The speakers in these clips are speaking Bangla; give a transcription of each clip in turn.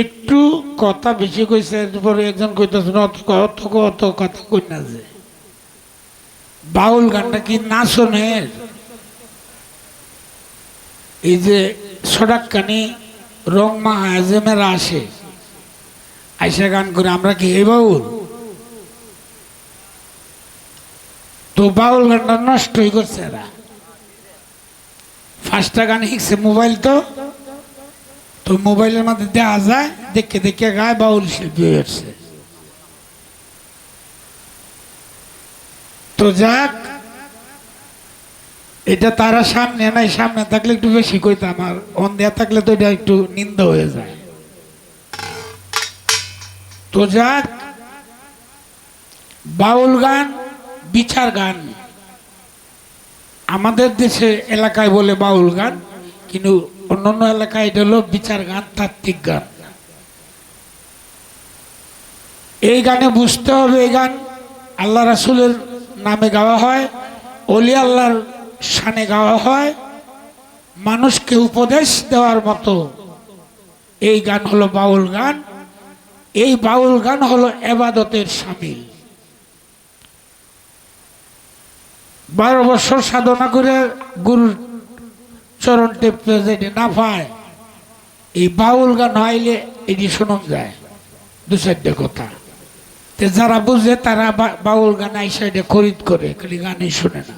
একটু কথা বেশি কইছে এরপরে একজন কইতেছে না, অত অত অত কথা কই না যে। বাউল গানটা কি নাচনের এই যে সডাক্কানি রং মা আজমেরা আসে আইসা গান করে আমরা কি এই বাউল? তো বাউল গানটা নষ্টই করছে এরা। ফার্স্টটা গান শিখছে মোবাইল তো। তো মোবাইলের মধ্যে দেওয়া যায়, দেখে দেখে গায়ে বাউল শিল্পী হয়েছে তো যাক, এটা তারা সামনে নাই, সামনে থাকলে একটু বেশি কইতাম, আর অন দেয়া থাকলে তো এটা একটু নিন্দ হয়ে যায়। তো যাক, বাউল গান, বিচার গান। আমাদের দেশে এলাকায় বলে বাউল গান, কিন্তু অন্যান্য এলাকায় এটা হলো বিচার গান, তাত্ত্বিক গান। এই গানে বুঝতে হবে এই গান আল্লাহ রাসুলের নামে গাওয়া হয় অলি আল্লাহর শানে গাওয়া হয়, মানুষকে উপদেশ দেওয়ার মতো। এই গান হলো বাউল গান, এই বাউল গান হলো এবাদতের সামিল। বারো বছর সাধনা করে গুরুর চরণ টেপতে যেটি না পায়। এই বাউল গান হইলে এটি শোনা যায় দু চারটে কথা। তে যারা বুঝে, তারা বাউল গান এই সাইডে খরিদ করে, খালি গানই শুনে না।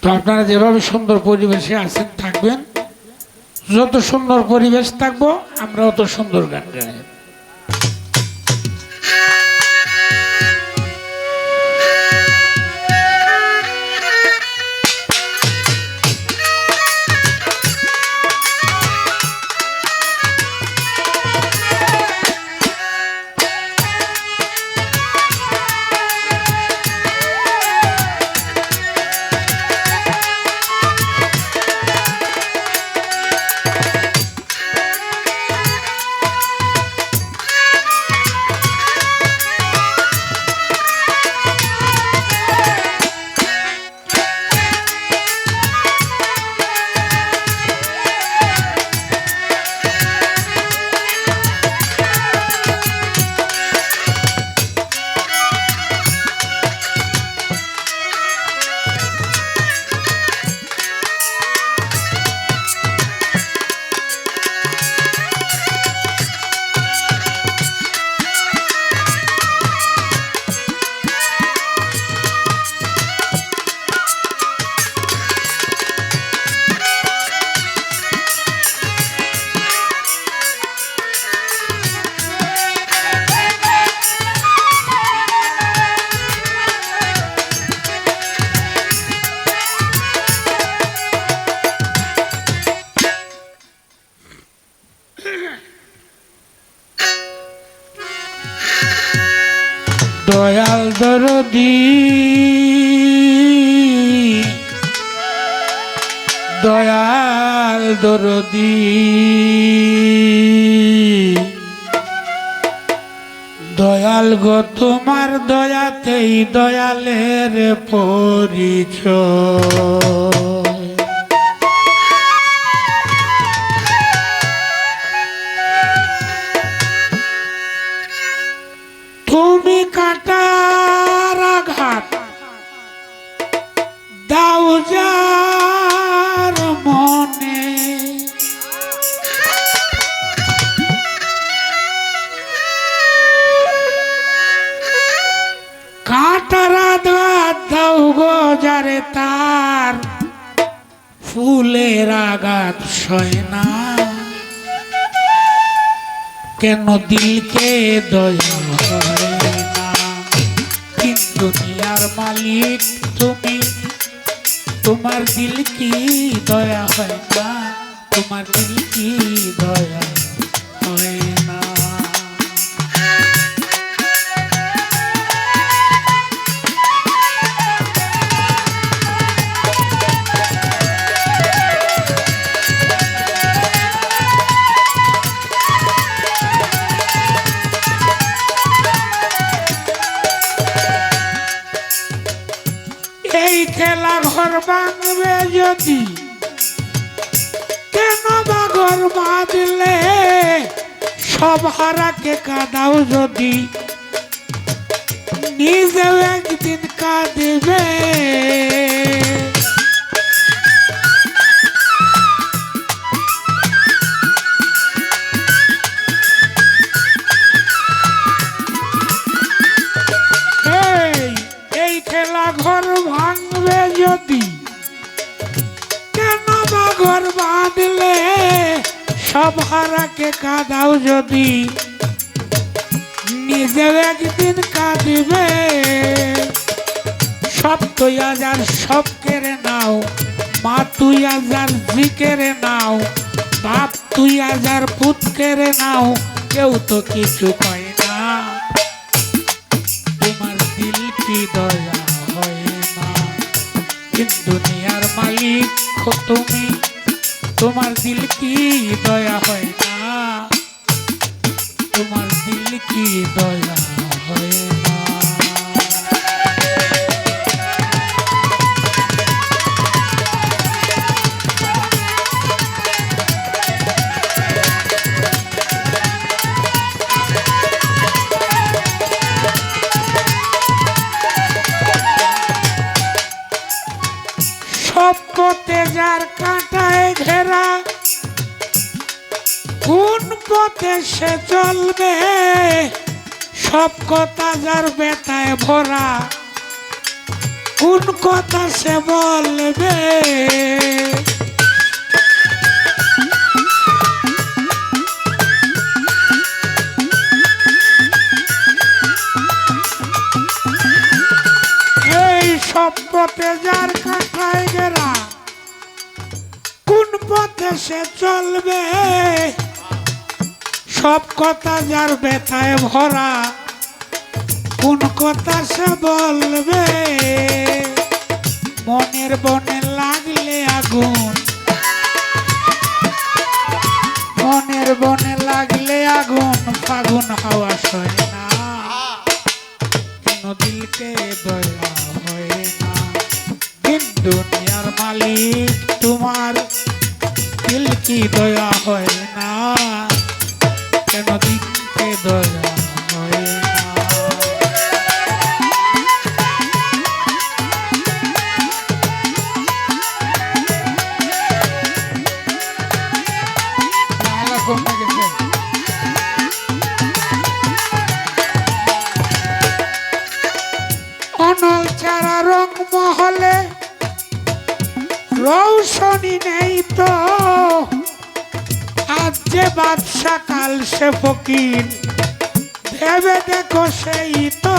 তো আপনারা যেভাবে সুন্দর পরিবেশে আছেন, থাকবেন। যত সুন্দর পরিবেশ থাকব, আমরা অত সুন্দর গান গাই দয়াল গো তোমার দয়াতেই দয়ালের পরিচয়। কেন দিলকে দয়া না কিন্তু দুনিয়ার মালিক তুমি, তোমার দিল কি দয়া হয় তোমার দিল কি দয়া? যদি কেন বাগর বাজলে? সব হারাকে কাঁদাও যদি। নিজেও একদিন কাঁদবে। বাঁধলে সব হারাকে কাঁদাও যদি। নিজেও একদিন কাঁদিবে। সব তুই আজার সব কেড়ে নাও। মা তুই আজার জি কেড়ে নাও। বাপ তুই আজার পুত কেড়ে নাও। কেউ তো কিছু কয় না। তোমার দিল কি দয়া হয় না। কিন্তু দুনিয়ার মালিক তুমি। তোমার দিল কি দয়া হয় না? তোমার দিল কি দয়া হয় না? পথে যার কাঁটায় ঘেরা কোন পথে সে চলবে? সব কথা যার বেতায় ভরা, কোন কথা সে বলবে? এই সব পথে যার ঘেরা কোন পথে সে চলবে। সব কথা যার ব্যথায় ভরা, কোন কথা সে বলবে? মনের বনে লাগলে আগুন, মনের বনে লাগলে আগুন, ফাগুন হাওয়া বাদশা কাল সে ফকির। ভেবে দেখো সেই তো।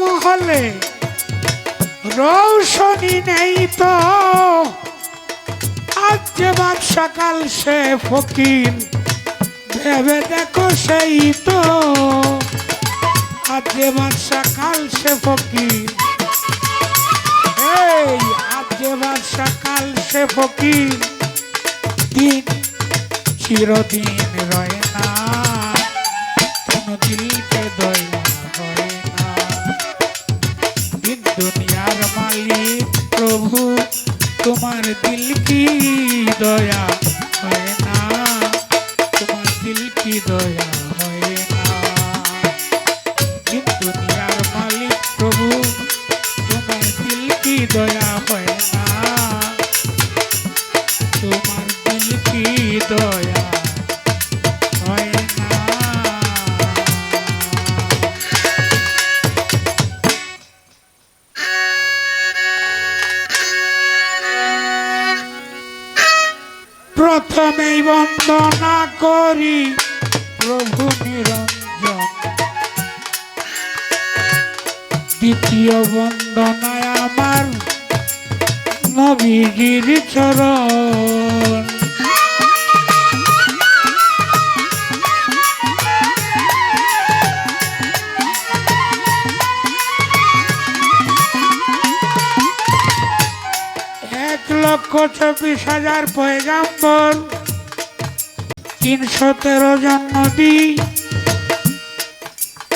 মহলে রৌশনি নেই তো। আজ যে সকাল সে ফকির। ভেবে দেখো সেই তো। আজ যে বাদ সকাল সে ফকির। এই আজ যে বাদ সকাল সে ফকির। দিন চিরদিন রয় প্রথমেই বন্দনা করি। প্রভু নিরঞ্জন। দ্বিতীয় বন্দনায় আমার নবীগির চরণ। চব্বিশ হাজার পয়গাম্বর। তিনশো তেরো জন নদী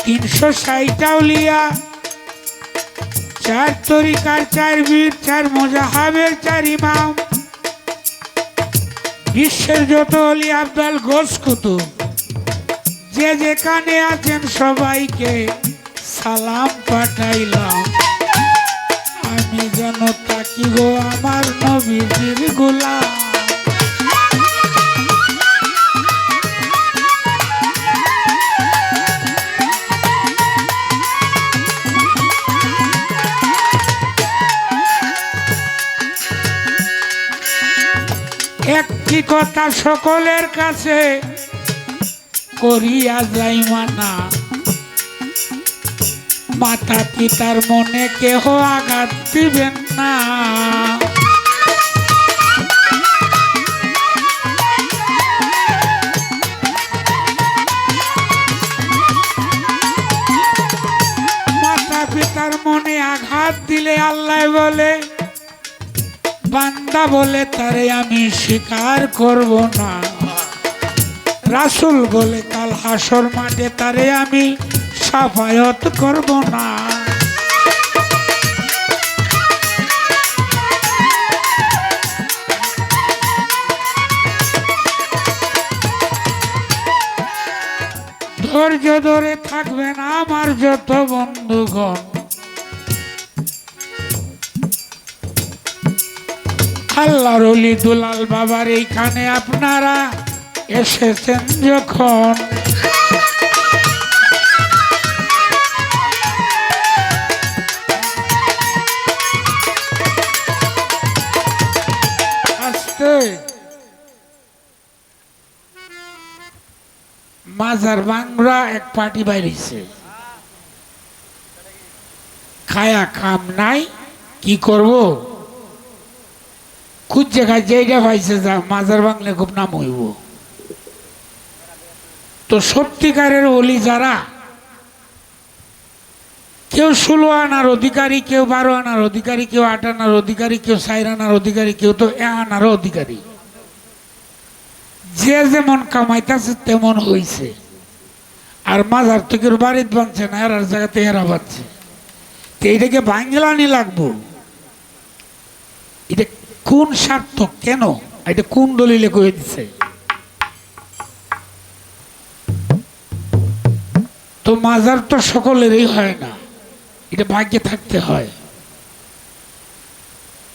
তিনশো ষাটটাউলিয়া চার তরিকার, চার বীর, চার মোজাহাবের, চার ইমাম। বিশ্বের যত অলি আব্দাল গোস কুতুব। যে যেখানে আছেন সবাইকে সালাম পাঠাইলাম। আমি যেন তাকি গো আমার নবীজির গোলাম। একটি কথা সকলের কাছে করিয়া যাই মানা। মাতা পিতার মনে কেহ আঘাত দিবেন না। মাতা পিতার মনে আঘাত দিলে আল্লাহ বলে, বান্দা বলে তারে আমি স্বীকার করব না। রাসুল বলে, কাল হাসর মাঠে তারে আমি সাফায়ত করব না। ধৈর্য ধরে থাকবেন আমার যত বন্ধুগণ। আল্লাহর দুলাল বাবার এইখানে আপনারা এসেছেন যখন। মাজার বাংলা এক পার্টি বাইরেছে খায়া খাম নাই, কি করব? খুঁজছে খাচ্ছে এইটা পাইছে যা, মাজার বাংলা খুব নাম হইব। তো সত্যিকারের অলি যারা, কেউ ষোলো আনার অধিকারী, কেউ বারো আনার অধিকারী, কেউ আট আনার অধিকারী, কেউ সাইর আনার অধিকারী, কেউ তো এ আনারও অধিকারী। যে যেমন কামাইতেছে, তেমন হইছে। আর মাজার থেকে বাড়িত বানছে না, এরার জায়গাতে এরা বানছে তো এইটাকে বাঙ্গলানি লাগবো। এটা কোন স্বার্থ কেন? এটা কোন দলিলে কয়ে দিছে? তো মাজার তো সকলেরই হয় না, এটা ভাগ্যে থাকতে হয়।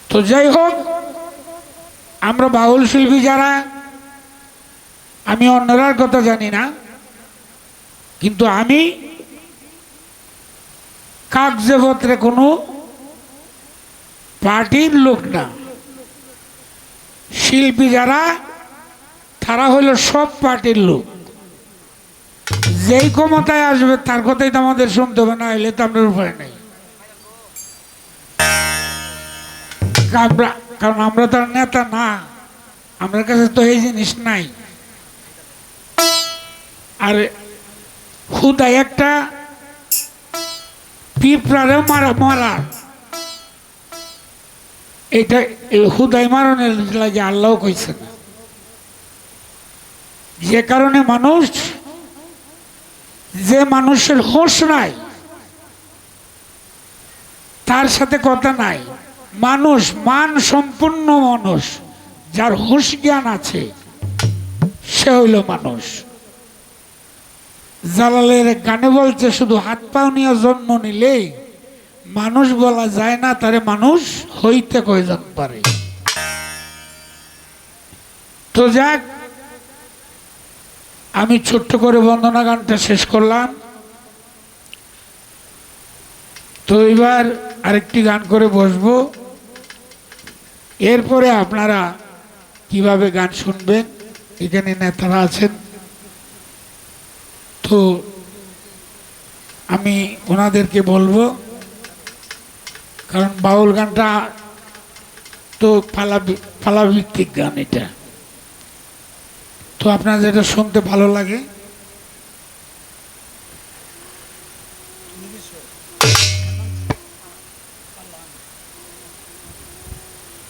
তো যাই হোক, আমরা বাউল শিল্পী যারা আমি অন্যরার কথা জানি না, কিন্তু আমি কাগজপত্রে কোনো পার্টির লোক না। শিল্পী যারা, তারা হলো সব পার্টির লোক। যেই ক্ষমতায় আসবে, তার কথাই তো আমাদের শুনতে হবে, না এলে তো আমরা উপায় নেই। কারণ আমরা তো নেতা না আমার কাছে তো এই জিনিস নাই। আর হুদায় একটা পিঁপড়ারে মারা মারা। এটা হুদায় মারণের লাগে আল্লাহ কইছে না। যে কারণে মানুষ, যে মানুষের হোশ নাই, তার সাথে কথা নাই। মানুষ, মান সম্পূর্ণ মানুষ, যার হুঁশ জ্ঞান আছে, সে হইল মানুষ। জালালের গানে বলছে, শুধু হাত পাও নিয়ে জন্ম নিলেই মানুষ বলা যায় না, তারে মানুষ হইতে কয়জন পারে? তো যাক, আমি ছোট্ট করে বন্দনা গানটা শেষ করলাম। তো এবার আরেকটি গান করে বসবো। এরপরে আপনারা কীভাবে গান শুনবেন, এখানে নেতারা আছেন। তো আমি ওনাদেরকে বলব, কারণ বাউল গানটা তো ফালা ফালাভিত্তিক গান এটা। তো আপনার যেটা শুনতে ভালো লাগে।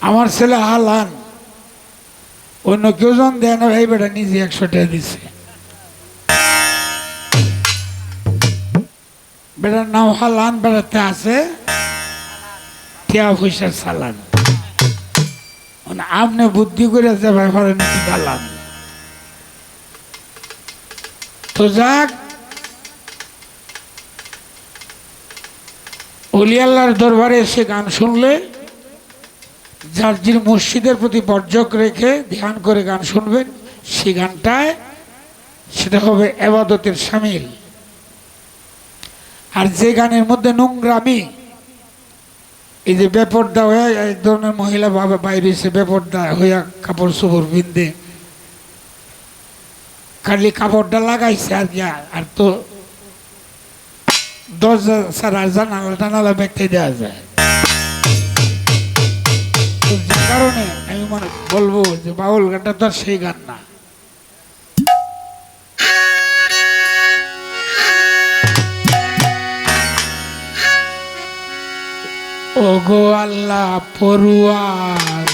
আমার ছেলে হালান, অন্য কেউ জন দেয় না ভাই, বেটা নিজে একশো টাকা দিছে। বেটার নাম হালান, বেড়াতে আছে। টিয়া পয়সার সালান মানে আপনি বুদ্ধি করে যে ভাই ঘরে নাকি গালান তো যাক অলি আল্লাহর দরবারে এসে গান শুনলে যিনি মসজিদের প্রতি বর্জক রেখে ধ্যান করে গান শুনবেন, সেই গানটায় সেটা হবে এবাদতের সামিল। আর যে গানের মধ্যে নোংরামি, এই যে বেপর্দা হয়ে এক ধরনের মহিলা বাবা বাইরে এসে বেপর্দা হইয়া কাপড় চোপড় বিন্দে খালি কাপড়টা লাগাইছে আর কি, আর তো দরজা ছাড়া জানালা টানালা ব্যক্তি দেওয়া যায়। কারণে আমি মনে বলব যে বাউল গানটা তো সেই গান না। ওগো আল্লাহ পড়ুয়ার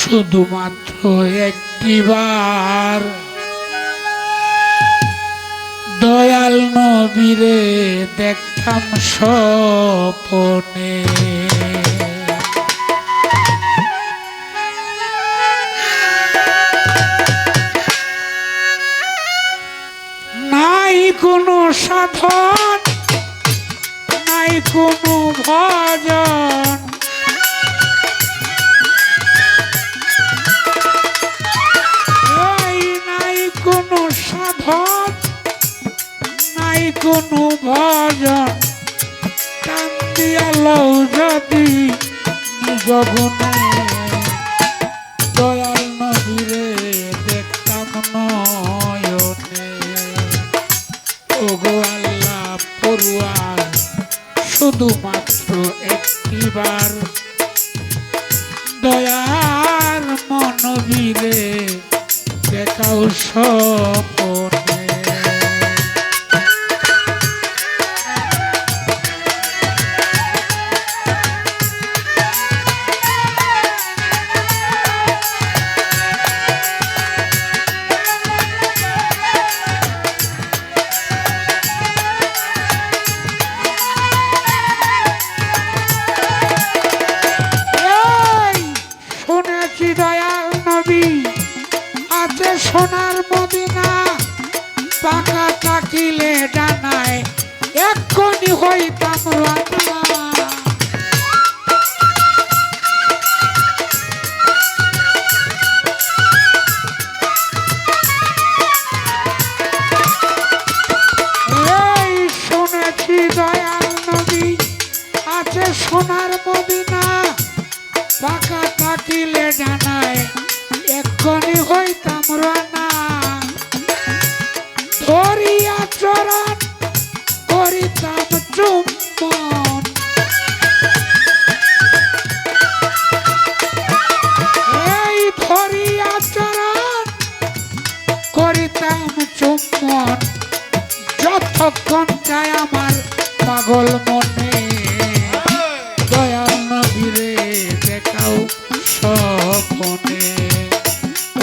শুধুমাত্র একটিবার দয়াল নবীরে দেখতাম স্বপনে। নাই কোনো সাধন কোনো ভজন। নাই কোনো সাধন নাই কোনো ভজন। কান্দিয়াল যদি দয়াল শুধুমাত্র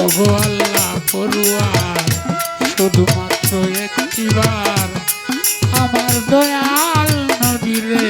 ওগো আল্লাহ পড়ুয়ার শুধুমাত্র একটিবার। আমার দয়াল নবীরে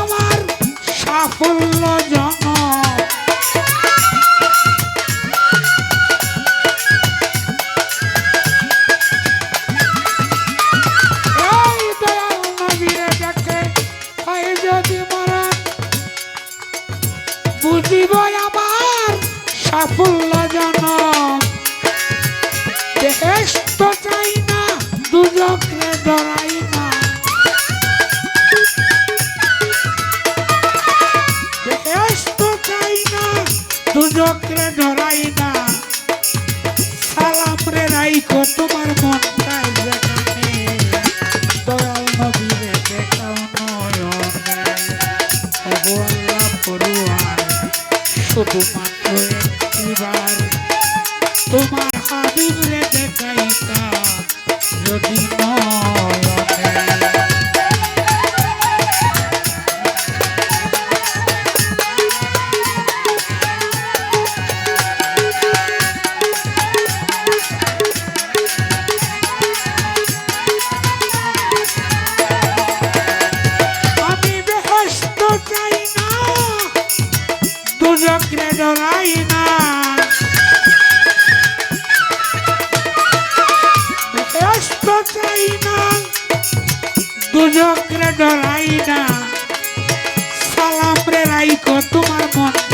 আমার সাফল্য কত পাত্র সুযোগ রে ডরাই না সালাম রে রাইকো তোমার মন।